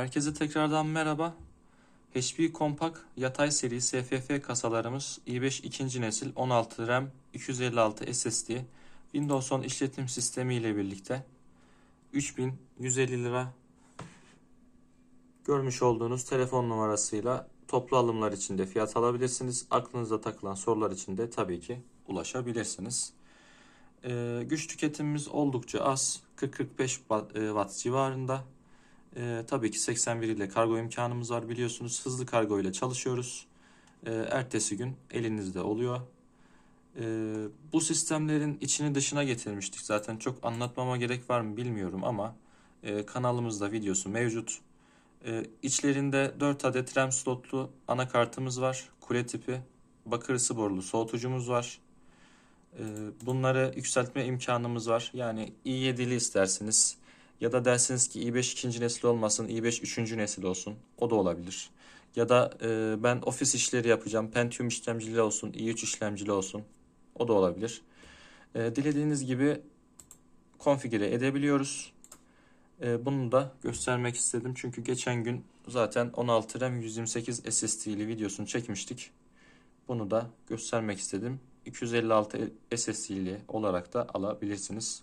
Herkese tekrardan merhaba. HP Compact yatay seri SFF kasalarımız i5 ikinci nesil 16 RAM 256 SSD Windows 10 işletim sistemi ile birlikte 3150 lira görmüş olduğunuz telefon numarasıyla toplu alımlar için de fiyat alabilirsiniz. Aklınıza takılan sorular için de tabii ki ulaşabilirsiniz. Ee, güç tüketimimiz oldukça az. 40-45 watt, e, watt civarında. Ee, tabii ki 81 ile kargo imkanımız var biliyorsunuz. Hızlı kargo ile çalışıyoruz. Ee, ertesi gün elinizde oluyor. Ee, bu sistemlerin içini dışına getirmiştik. Zaten çok anlatmama gerek var mı bilmiyorum ama e, kanalımızda videosu mevcut. Ee, içlerinde 4 adet RAM slotlu anakartımız var. Kule tipi bakır ısı borulu soğutucumuz var. Ee, Bunları yükseltme imkanımız var. Yani i7'li isterseniz ya da dersiniz ki i5 ikinci nesil olmasın, i5 üçüncü nesil olsun. O da olabilir. Ya da e, ben ofis işleri yapacağım, Pentium işlemcili olsun, i3 işlemcili olsun. O da olabilir. E, dilediğiniz gibi konfigüre edebiliyoruz. E, bunu da göstermek istedim. Çünkü geçen gün zaten 16 RAM 128 SSD'li videosunu çekmiştik. Bunu da göstermek istedim. 256 SSD'li olarak da alabilirsiniz.